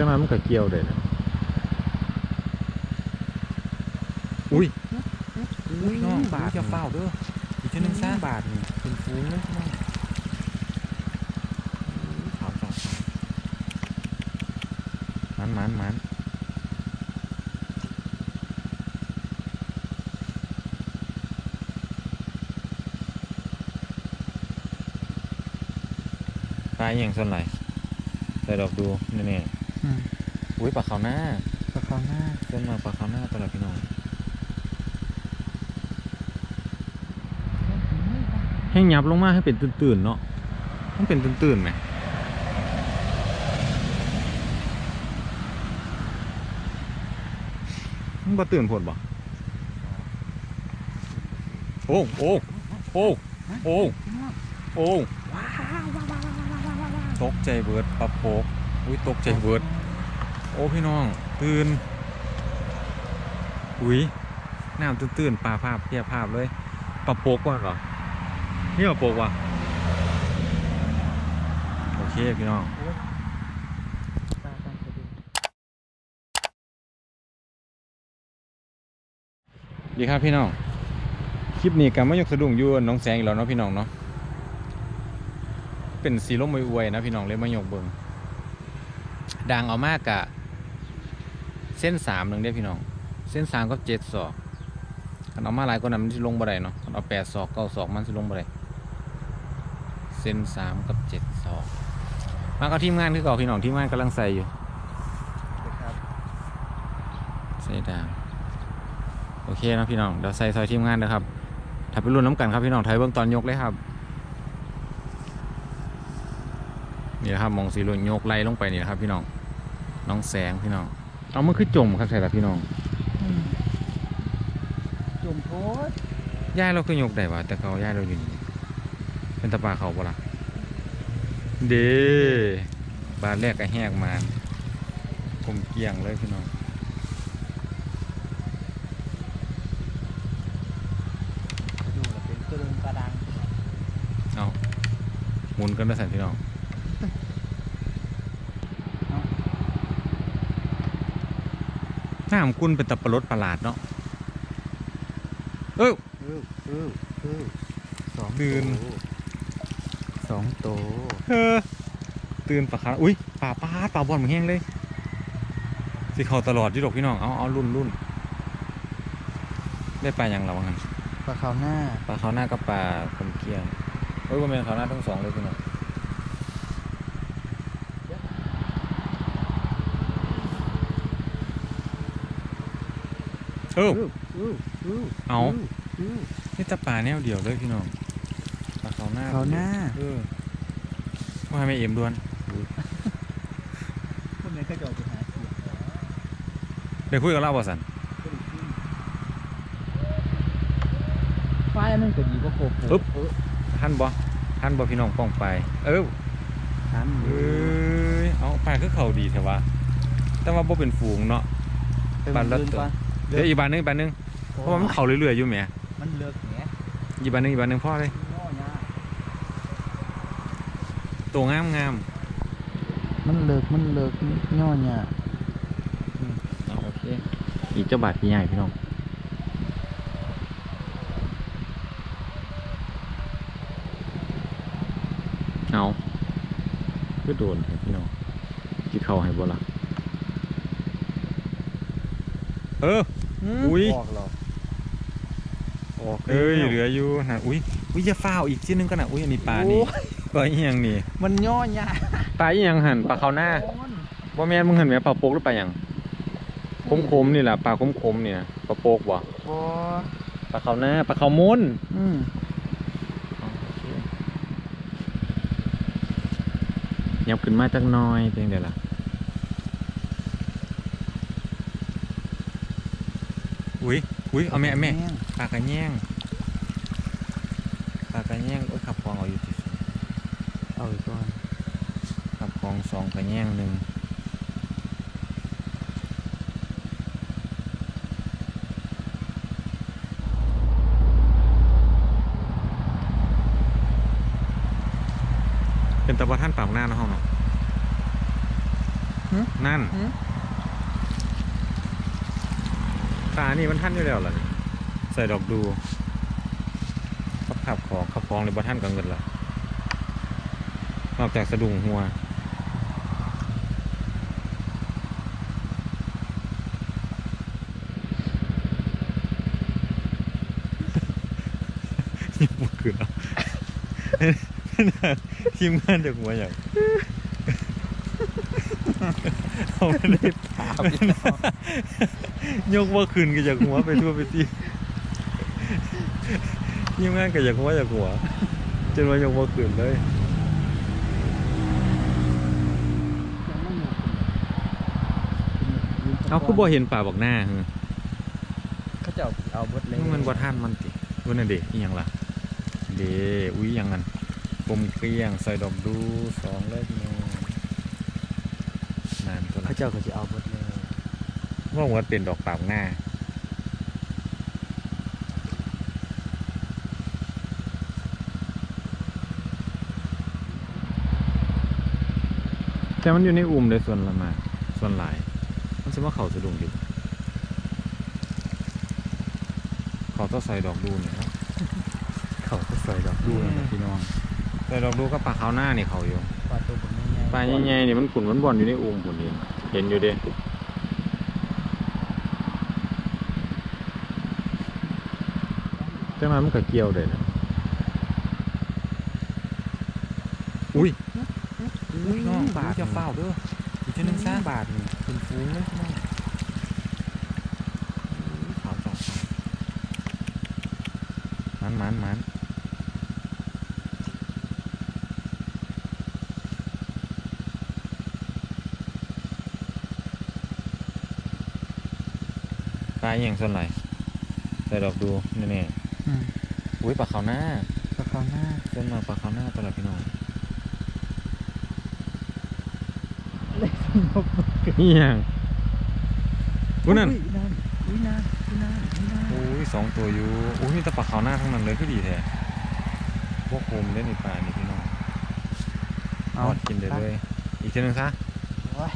แต่มามันก็เกี่ยวเลยนะอุ้ยอุ้ยน้องบาทจะเฝ้าเด้ออีกทีหนึงซะบาทนี่เป็นฟูงเลยพี่น้องขาวขาวมันมันมันปลาอหย่างส่วนไหลใส่ดอกดูนี่นี่ อืมอุ้ยปลาขาวหน้าปลาเขาหน้าเส้นมาปลาขาวหน้าตลอดพี่น้องให้ยับลงมาให้เป็นตื่นๆเนาะต้องเป็นตื่นๆไหมมันบ่ตื่นผดบ่โอ้โอ้โอ้โอ้โอ้ว้าวว้าวว้าวว้าวว้าวว้าวว้าวตกใจเบิดปลาโปก อุ้ยตกใจเบิร์ดโอ้พี่น้องตื่นอุ้ยน้ำตื่นๆปลาภาพเพียภาพเลยปลาโปกว่ะเหรอนี่ปลาโปกว่ะโอเคพี่น้องตาตั้งสดีครับพี่น้อง คลิปนี้กันมายกสะดุ้งยู่น้องแสงอีกแล้วเนาะพี่น้องเนาะเป็นสีลมอวยๆนะพี่น้องเลยมายกเบิง ดังเอามากกะเส้นสามหนึ่งได้อพี่น้อง เส้นสามก็เจ็ดศอกคันเอามาหลายก็นั้นมันสิลงบ่ได้เนาะคันเอาแปดศอกเก้าศอกมันสิลงบ่ได้เส้นสามกับเจ็ดศอกมาก็ทีมงานคือเก่าพี่น้องทีมงานกำลังใส่อยู่ครับใส่ดางโอเคเนาะพี่น้องเดี๋ยวใส่ซอยทีมงานนะครับถ้าไปรุ่นน้ำกันครับพี่น้องไทยเบื้องตอนยกเลยครับ นี่นะครับมองสีรุ่นยกไล่ลงไปนี่นะครับ พี่น้องน้องแสงพี่น้องเอามันคือจมครับใช่ละพี่น้องอืมจุ่มโพดย่ายเราคือยกได้วะแต่เขาย่ายเราอยู่นี่เป็นตะปาเขาปะล่ะเด้บานแรกก็แหกมากลมเกลียงเลยพี่น้องดูแล้วเป็นกระดงกระดังเอาหมุนกันด้วยสันพี่น้อง น้ำกุนเป็นตะปะรดประหลาดเนาะเอ้ย เออเออเออสองตื่น โตสองโตเออตื่นปลาคาอุ้ยปลาปลาปลาบอลเหมือนแห้งเลย สิเขาตลอดอยี่ดอกพี่น้อง เอาเอารุ่นรุ่นได้ปลาอย่างเราบ้างกันปลาเขาหน้า ปลาเขาวหน้ากับปลาคมเกียงเอ้ยว่าเป็นเขาวหน้าทั้งสองเลยพี่น้อง เออเออเออเอาเออนี่จะปลาแนวเดียวเลยพี่น้องปลาเขาวหน้าเขาหน้าเออว่าไม่เอ็มดวนคนไหนก็จะออกไปหาเสียงเดี๋ยวคุยกับเราบ่สันไฟมันก็ดีกว่าโคโปึ๊บท่านบ่ท่านบ่พี่น้องป้องไป เออทันเอ้ยเอาปลาคือเขาดีเถอะวะแต่ว่าบ่เป็นฝูงเนาะปลาเลิศเกิน เดี๋ยวอีกบานหนึงอีกบานหนึงเพราะว่ามันเขาเรื่อยๆอยู่แหมมันเลิกเนี้ยอีกบานหนึงอีกบานหนึงพ่อเลยง้อยากตัวงามงามมันเลิกมันเลิกย่อเนี่ยเอาโอเคอีกเจ้าบาทพี่ใหญ่พี่น้องเอาคือโดนแท้พี่น้องจิเข้าให้บ่ล่ะเออ อุ๊ยออกหรอออกเอ้ยเหลืออยู่นะอุ้ยอุ้ยจะฟ้าวอีกชิ้นหนึงก็นะอุ้ยอันนี้ปลานี่โอ้ยปลาอีหยังนี่มันย่อยากปลาอีหยังหันปลาเขาวหน้าบ่แม่นมึงเห็นไหมปลาโปกหรือปลาหยังคมๆนี่แหละปลาคมๆเนี่ยปลาโปกบ่โอ้ปลาเขาวหน้าปลาเขาวมุนอืมยับขึ้นมาจักหน้อยเพียงเดียวล่ะ อุ้ยอุ้ยเอาแม่เอาแม่แม่งปลากระแยงปลากระแยงโอ้ยขับคลองเอาอยู่ที่เอาอีกก่อนขับคลองสองกระแยงหนึ่งเป็นตะวันท่านปากหน้าเนาะห้องเนาะหึนั่น หึ ขานี่มันท่านอยู่แล้วล่ะนี่ใส่ดอกดูขับขับของขับของเลยบ่ท่านกับเงินล่ะนอกจากสะดุ้งหัวยังบ่ขึ้นเอทีมงานจากหัวอย่างเอาไม่ได้ถาม ยกว่าขึ้นก็จากหัวไปทั่วไปที่ทีมงานก็จากหัวจากหัวจนว่ายกว่าขึ้นเลยเอาคือบ่เห็นป่าบอกหน้าเหรอเขาจะเอาเอาเบิดเลยมันบ่ท่านมันติวันนั้นเด็กอีหยังล่ะเดอุ้ยหยังงั้นกลมเกลียงใส่ดอกดูสองเล็กน้อยนานตัวเขาละเจ้าเขาจะเอาเบิดเลย ว่าว่าเป็นดอกปาบหน้าแต่มันอยู่ในอุ่มเลยส่วนละมาส่วนหลาย มันจะว่าเขาสะดุ้งดิเขาต้องใส่ดอกดูเนี่ยเนาะเขาก็ใส่ดอกดูนะพี่น้องใส่ดอกดูก็ปลาขาวหน้านี่เขาอยู่ปลาตัวผมใหญ่ๆปลาใหญ่ๆนี่มันขุ่นมันบ่อนอยู่ในอุ่มผุนเองเห็นอยู่เด้ แต่มันมันก็เกี่ยวเลยนะอุ้ยอุ้ยน้องบาทจะเฝ้าเด้ออีกทีหนึงซะบาทนี่เป็นฟูงเลยพี่น้องขาวสองมันมันมันปลาอหย่างส่วนไหนใส่ดอกดูนี่นี่ อืมๆอุ้ยปลาขาวหน้าปลาเขาวหน้าเส้นมาปลาขาวหน้าตัวละพี่น้องนี่ยังอุ้ยนั่นอุ้ยนั่นอุ้ยนั่นอุ้ยนั่นอุ้ยนั่นอุ้ยสองตัวอยู่อุ้ยมีแต่ปลาขาวหน้าทั้งนั้นเลยก็ดีแท้พวกโคมเล่นในป่านี่พี่น้องทอดกินได้เลย อีกทีหนึงซะ โอ้ย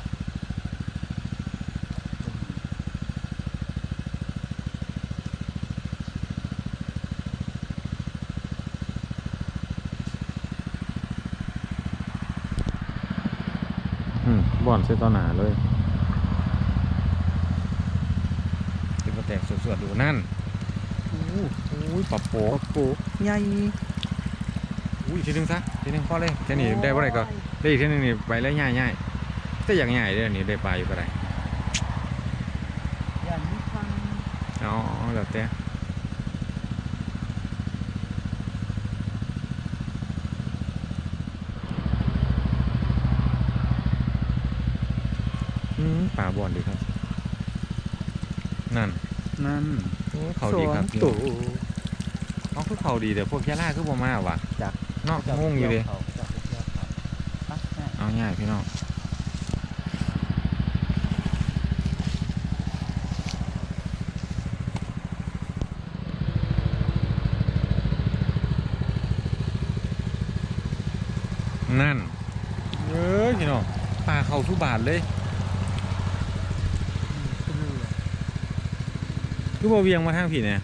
อืมบ่อน เส้นต่อหนาเลยติมาแตกสวดๆดูนั่นอู้อุ้ยปลาโป๊กปลาปูใหญ่อุ้ยอีกทีหนึงซะทีหนึงพอเลยแค่นี้ได้บ่ได้ก็ได้อีกทีหนึงนี่ไปแล้วง่ายๆแต่อย่างง่ายเด้อนี่ได้ปลาอยู่ก็ได้อย่างนี้ฟังเอ๋อแล้วแต่าบอนดีครับ นั่น นั่นโอ้เขาดีครับสองตัวเขาคือเขาดีแต่พวกแค่ล่าคือบ่มาว่ะจักเนาะงงอยู่เดิเขาจับไปเที่ยวเขาปักแน่เอาง่ายพี่น้องนั่นเอ้ยพี่น้องปลาเขาทุกบาทเลย ขึ้นเลย คือบ่เวียงมาทางผีเนี่ย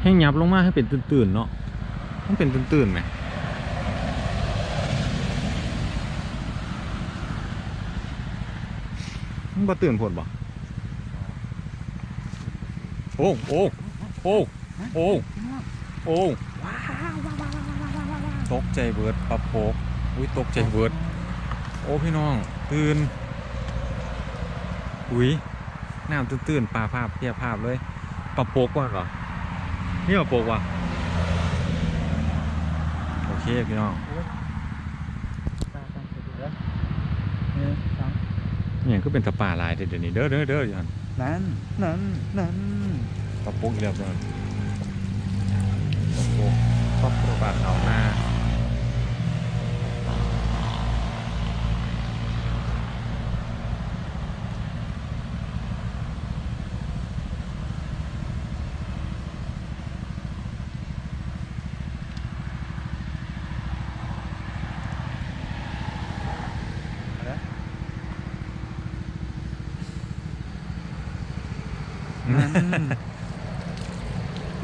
ให้ยับลงมาให้เป็นตื่นๆเนาะมันเป็นตื่นๆไหมมันบ่ตื่นผลบ่โอ้โอ้โอ้โอ้โอ้ตกใจเบิดปลาโปกอุ้ยตกใจเบิดโอ้พี่น้อง ตื่น อุ้ยน้ำตื้นๆปลาภาพเพียบภาพเลยปลาโปกก่อนเหรอนี่ปลาโปกวะโอเคพี่น้องตาตั้งสติแล้วหนึ่งสองเนี่ยก็เป็นตะป่าหลายเดี๋ยวนี้เด้อเด้อเด้อยันนั่นนั่นนั่นปลาโปกอีกแล้วเด้อปลาโปกปลาโปกปลาเขาวหน้า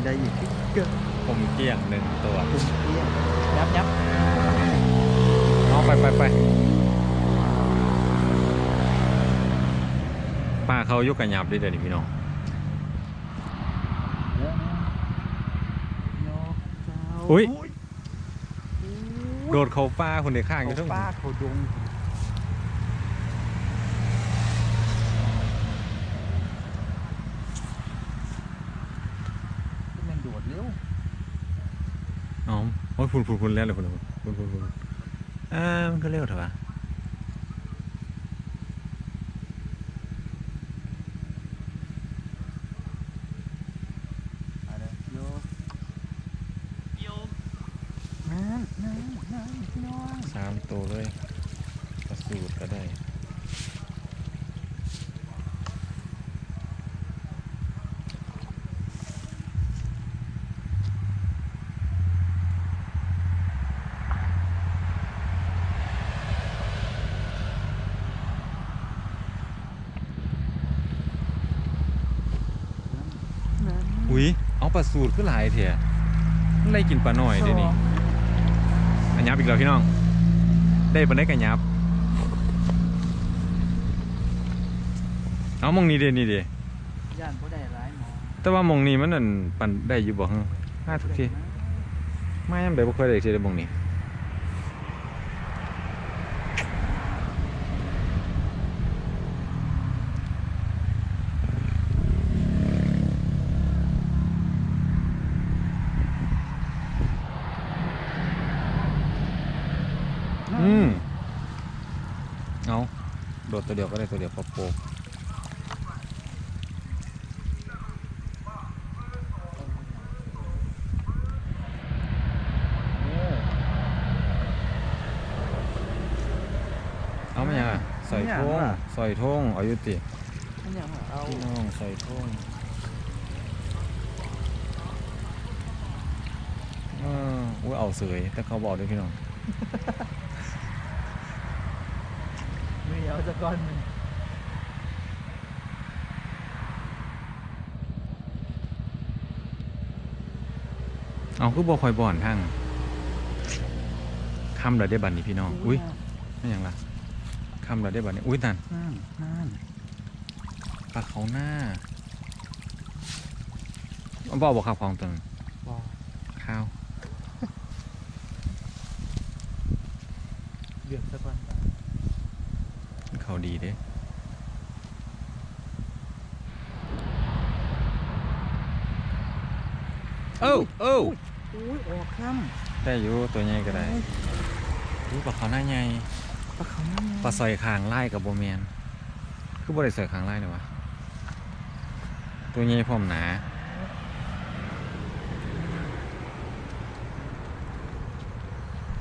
ได้อีกเกินผมเกลี้ยงหนึ่งตัวตุ้มเปี้ยยับยับเอาไปไปไปป้าเขายกกันยับดิเดี๋ยวนี้พี่น้องเดี๋ยวนะยกเจ้าอุ๊ยอุ๊ยโดดเขาป้าคนเด็กข้างอยู่เขาทั้งป้าเขาดงมันโดดเร็ว เอ๋อโอ้ยพุ่นพุ่นพุ่นแล้วเลยพุ่นพุ่นพุ่นพุ่นอ่ามันก็เร็วเถอะวะอะไรโยกโยกนั่นนั่นนั่นพี่น้องสามตัวเลยกระสูดก็ได้ นั่น อุ้ยเอาปลา สูตรขึ้นหลายเถอะมันได้กินปลาหน่อยเดี๋ยวนี้อันยับอีกแล้วพี่น้อง ได้ปลาได้กันยับ เอามองนี้เดี๋ยวนี้เดี๋ยวย่านบ่ได้ร้ายหมอแต่ว่ามองนี้มันนั่นปันได้อยู่บ่ฮะห้าทุกทีไม่ยังได้บ่เคยได้ทีได้มองนี้ อืมเอาโดด ตัวเดียวก็ได้ตัวเดียวปะโปกเออเอามายังอะใส่ทงใส่ทงเอาอยุติมันยังเอาพี่น้องใส่ทงเอออุ้ยเอาเสยแต่เขาบอกด้วยพี่น้องไม่ เอาจะก้อนหนึ่งเอาคือบอกคอยบ่อนทั้งคำเราได้บัตรนี้พี่น้อง อุ้ยไม่ยังล่ะคำเราได้บัตรนี้อุ้ยนั่นนั่นนั่นปลาเขาหน้าเอาบอกบอกขับของตัวนึงบอกข้าว เดือดจะก้อน เขาดีเด้เอ้าเอ้าอุ้ยออกข้ามได้อยู่ตัวใหญ่ก็ได้อุ้ยปลาเขาหน้าใหญ่ปลาเขานั่นไงปลาซอยคางไล่กับโบเมียนคือบ่ได้ใส่คางไล่เลยวะตัวใหญ่พร้อมหนา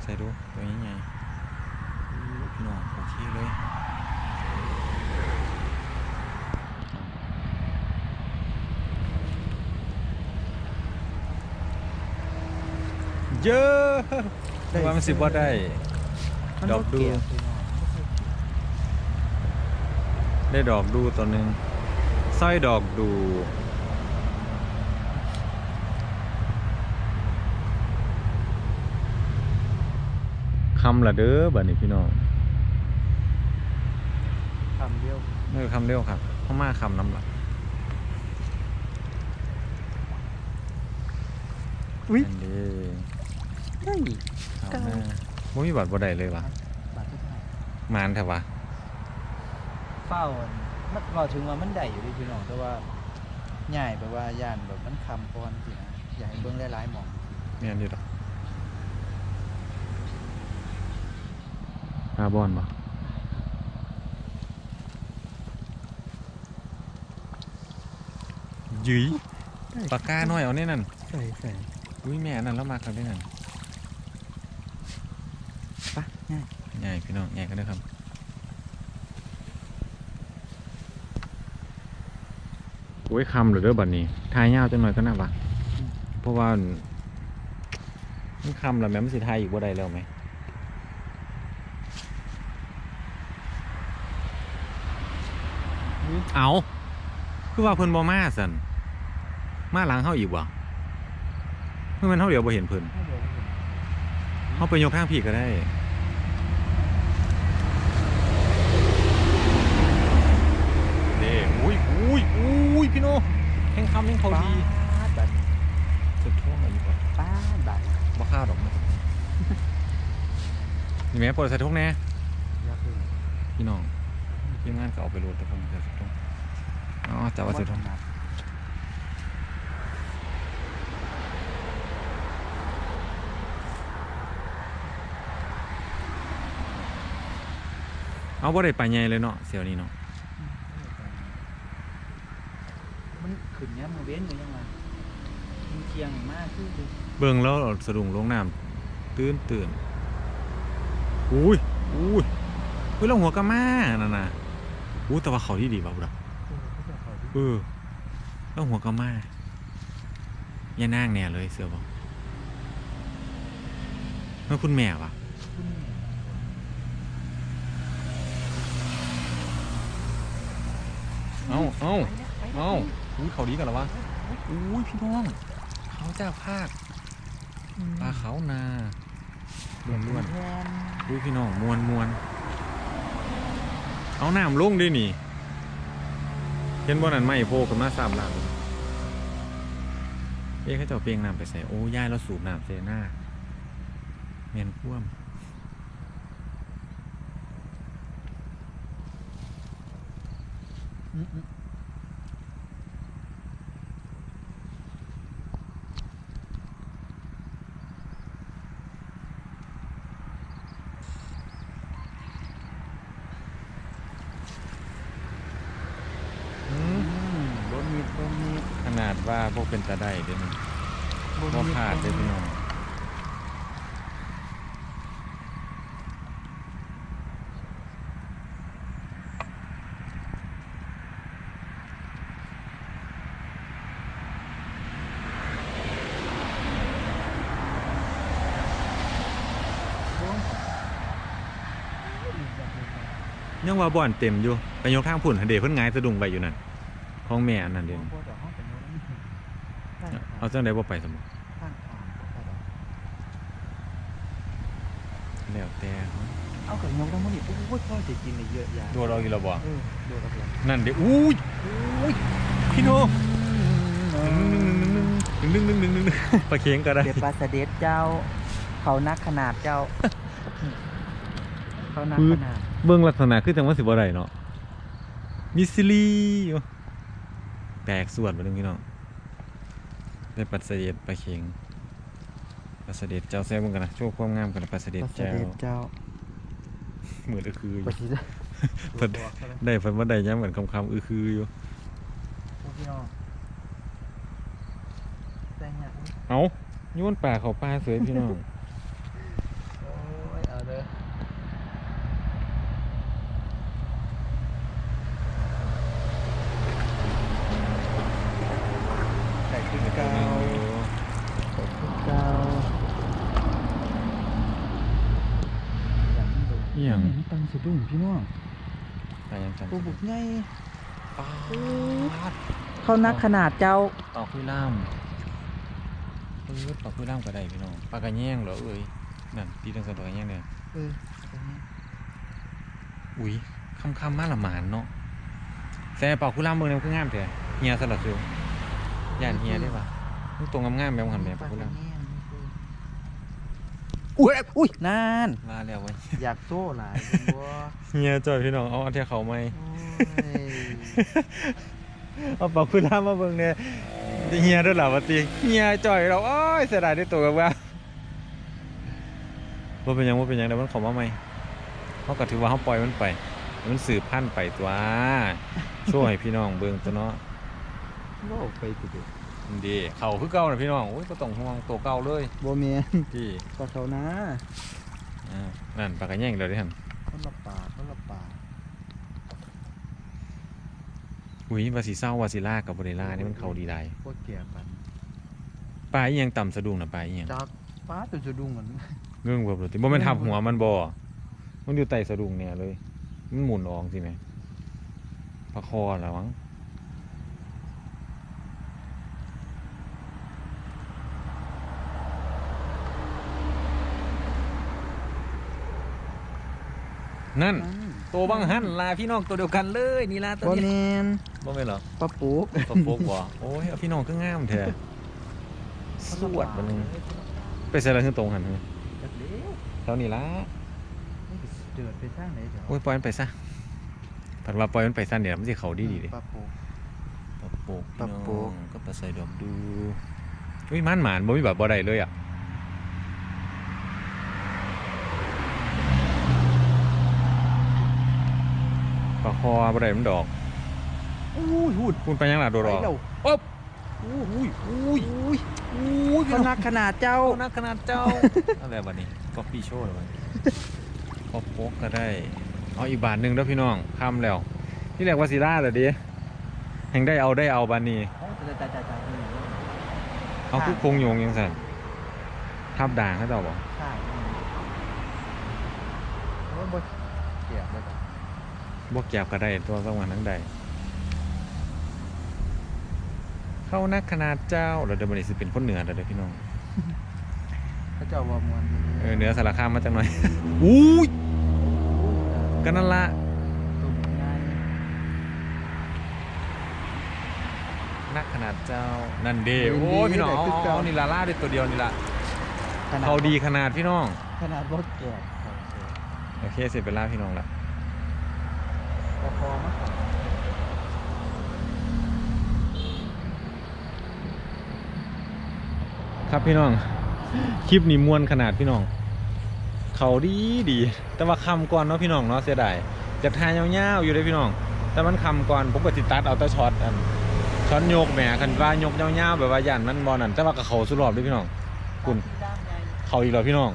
ใส่ดูตัวใหญ่ๆพี่น้องโอเคเลย เยอะว่ามันสิบ่ได้ ดอกดูมันบ่เกี่ยวพี่น้องบ่เคยเกี่ยวได้ดอกดูตัวหนึ่งสร้อยดอกดูคำละเด้อบัดนี้พี่น้องคำเดียวนี่คือคำเร็วครับเข้ามาคำน้ำหลักอุ้ยอันนี้ ได้คำหน้าบ่มีบัตรบ่ได้เลยวะบาทที่เท่าไหร่มานแถวะเฝ้าอันมันเราถึงว่ามันได้อยู่ดิพี่น้องแต่ว่าใหญ่แบบว่าย่านแบบมันคำก้อนสินะอยากให้เบิ้งหลายๆหมองเนี่ยนี่ดอกคาร์บอนบ่ยืยปากกาหน่อยเอาเนี่ยนั่นใส่ใส่อุ้ยแม่อันนั่นแล้วมาครับได้นั่นปะง่าย ใหญ่พี่น้องใหญ่กันด้วยครับโอ้ยคำเหรือเด้อบัดนี้ทายยาวจังหน่อยก็น่าวะเพราะว่ามันคำแล้วแม่มันสิทายอีกบ่ได้แล้วไหมเอาคือว่าเพิ่นบ่มาสันมาหลังเฮาอีกบ่เมื่อมันเฮาเดี๋ยวบ่เห็นเพิ่นให้เดี๋ยวให้เห็นเฮาไปยกทางพี่ก็ได้ เด้อุ้ยอุ้ยอุ้ย พี่โนแข่งคำยังเขาดีป้าดบัดสุดท่วงอายุบ่ป้าดบัดบ่ข้าวดอกมั้งนี่แม่ปวดใส่ทุกแน่อยากดูพี่น้องทีมงานก็เอาไปโหลดแต่ผมจะสุดท่วงอ๋อจับว่าสุดท่วงนัดเอาบ่ได้ไปใหญ่เลยเนาะเสี่ยวนี้เนาะ มัน ขึ้นเนี้ยมือเว้นหรือยังไงมันเคียงมากคือเบิ่งแล้วสะดุ้งลงน้ำตื่นตื่นอุ้ยอุ้ยเฮ้ยแล้วหัวกะมานั่นน่ะอู้แต่ว่าเขาที่ดีบ่าวดอกเออแล้วหัวก็มาอย่านั่งแน่เลยเสือบอกเมื่อคุณแม่ปะเอาเอาเอา อุ้ยเขาดีกันเหรอวะอุ้ยพี่น้องเขาจากภาคปลาเขานาล้วนล้วนแทนๆอุ้ยพี่น้องมวนมวนเอาน้ำลงด้วยนี่ เห็นบ่นั่นไม่โพกันมาสามหลังเอ๊ะเขาเจ้าเปียงน้ำไปใส่โอ้ย่ายเราสูบน้ำเซหน้าเมียนคว่ำอืมอืม อืม อืมบนมีดบนมีด ข นาดว่าพวกเป็นตาได้เด้มันบนว่ามีดพลาดได้อพี่น้องยังว่าบ่อนเต็มอยู่ ไปยกทางผุ่นหันเดเพิ่นหงายสะดุ้งไปอยู่นั่นของแม่อันนั้นเด่นพวกเดี๋ยวห้องเป็นโน้นนี่ข้างทาง เอาจังไดบ่ไปสมมุข้างทางข้างทางแล้วแต่เอาเกิดยกทั้งหมดนี่โอ้ยพ่อจะกินเลยเยอะแยะตัวเราอีกแล้วบ่เออโดดออกเลยนั่นเด้อุ้ยอุ้ยพี่โนนึงนึงนึงนึงนึงนึงนึงปลาเค็งก็ได้เด็ดปลาเสด็จเจ้า เขานักขนาดเจ้า เขานักขนาดเบื้องลักษณะคือจังว่าสิบ่ได้เนาะมิสซิลีอยู่แตกส่วนไปนึงพี่น้อง ได้ปลาเสด็จปลาเค็งปลาเสด็จเจ้าแซ่บเหมือนกันนะโชว์ความงามกันนะปลาเสด็จปลาเสเจ้าด็จเจ้าเหมือนก็คืออยู่ปลาเสด็จเพิ่นได้เพิ่นว่าได้ย้ำเหมือนคำๆอือคืออยู่ พวกพี่น้องแต่งเนี่ยเอ้าโยนปลาเข้าปลาเสยพี่น้อง โอ้ยเอาเด้อไก่ขึ้นเก้าเก้าอย่างนี้ตัง สะดุ้งพี่น้องปลายังจังตัวบุกใหญ่ปลาเขานักขนาดเจ้าปลาคุยล่ามเออปลาคุยล่ามก็ได้พี่น้องปลากระแยงเหรอเอ้ยนั่นตีตังสันปลากระแยงเนี่ยเออเอาไปนี่อุ้ยคำคำๆมาละหมานเนาะแต่ปลาคุยล่ามเมืองนี้มันคืองามแต่เฮียสลัดซิวย่านเฮียได้ปะมันตรงงามๆแบบหันแบบปลาคุยล่าม อุ้ยอุ้ยนานลาแล้วเว้ยอยากโซ่หลายบัวเฮียจอยพี่น้องเอาอันเทียเขาไหมโอ้ยเอาปลาคุยล่ามมาเบิ่งเนี่ยเฮียด้วยเหรอวะตีเฮียจอยเราโอ้ยเสียดายได้ตัวกับว่าว่าเป็นหยังว่าเป็นหยังเดี๋ยวมันเขอมาไหมเขาก็ถือว่าเขาปล่อยมันไป มันสืบพันธุ์ไปตัวช่วยพี่น้องเบิ่งตัวเนาะโลกไปติดมัน ดีเขาคือเก่านะพี่น้องโอ้ยก็ต้องห่วงตัวเก่าเลยโบเมียนที่ปลาเขานะอ่านั่นปากกระแย่งเดี๋ยวได้ทันคนละป่าคนละป่าอุ้ยวาสีเศร้าวาสีล่ากับบริล่านี่มันเขาดีได้โคตรเกลียดปันปลาอีหยังต่ำสะดุ้งนะปลาอีหยังจากป้าตัวจะดุ้งเหมือนเงื่องแบบติบ่แม่นทับหัวมันบ่มันอยู่ใต้สะดุ้งเนี่ยเลย มันหมุนออกสิแม่ปลาคอแล้วมั้ง นั่นตัวบังหันลาพี่น้องตัวเดียวกันเลยนี่ลาตัวบ่นี้แม่นบ่แม่นเหรอปลาปุกปะโปกบ่โอ้ยเอาพี่น้องก็งามเถอะสวดบัดนึงไปใส่ละคือตรงหันเถอะจักเด้วเท่านี้ละเดินไปทางไหนเดี๋ยวโอ้ยปล่อยมันไปซะผัดว่าปล่อยมันไปสั้นเดี๋ยวมันสิเขาดีดีๆเดิปลาปุกปะโปกปะโปกพี่น้องก็ปลาใส่ดอกดูอุ้ยมันหมานบ่มีแบบบ่ได้เลยอะ ปลาคอบ่ได้มันดอกอู้ยหูดคุณไปยังล่ะโดรอไปแล้วอ๊บอู้หูยอุ้ยอุ้ยอุ้ยเขานักขนาดเจ้า เอานักขนาดเจ้าอะไรบัดนี้ก็ปีโชว์เลยบัดนี้พอโป๊กก็ได้ เอาอีกบาทหนึ่งแล้วพี่น้องคำแล้ว ที่แรกว่าสีล่าเหรอดิแห่งได้เอาได้เอาบานนี้ โอ้จ่ายจ่ายจ่ายจ่ายนี่เอาคือคงโยงยังสั่นทับด่างเขาเจ้าบอก ใช่โอ้ยบ่เกี่ยวเลย บวกแก็บก็ได้ตัวสักวันทั้งใดเข้านักขนาดเจ้าเราเดี๋ยวบันนี้สิเป็นคนเหนือเดี๋ยวพี่น้องเขาเจ้าว่ามวนอยู่เออเหนือสารคามมาจังหน่อยอุ้ยก็นั่นละตุ่มง่ายนักขนาดเจ้านั่นเด้ดีโอ้ยพี่น้องได้เอาคือเอาเก่าเอานี่ละล่าด้วยตัวเดียวนี่ละขนาดเขาดีขนาดพี่น้อง ขนาดบ่แก่โอเคเสร็จเป็นล่าพี่น้องละ พอมาก่อนครับพี่น้อง คลิปนี้มวนขนาดพี่น้อง เขาดีดี แต่ว่าคำก่อนเนาะพี่น้องเนาะเสียดายจะทายยาวๆอยู่เลยพี่น้อง แต่มันคำก่อนผมก็ติดตัดเอาแต่ช็อตอันช็อตโยกแหมคันว่ายกยาวๆแบบว่ายันมันบอนั่นแต่ว่ากับเขาสุดรอบด้วยพี่น้อง คุณ เขาอีกแล้วพี่น้อง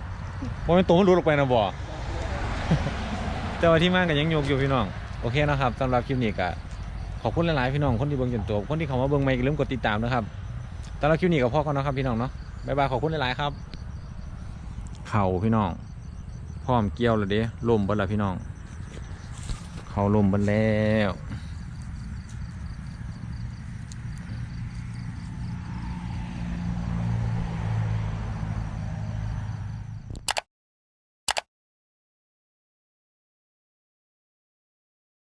ว่าเป็นตัวมันรุดออกไปนะบ่แต่ว่าที่มานก็ยังโยกอยู่พี่น้อง โอเคนะครับสำหรับคลิปนี้ก็ขอบคุณหลายๆพี่น้องคนที่เบิ่งจนจบคนที่เข้ามาเบิ่งไม่ลืมกดติดตามนะครับสำหรับคลิปนี้ก็พอกันเนาะครับพี่น้องเนาะบ๊ายบายขอบคุณหลายๆครับ เข่าพี่น้องพร้อมเกี่ยวแล้วเด้ลมบนแล้วพี่น้อง เข่าลมบนแล้ว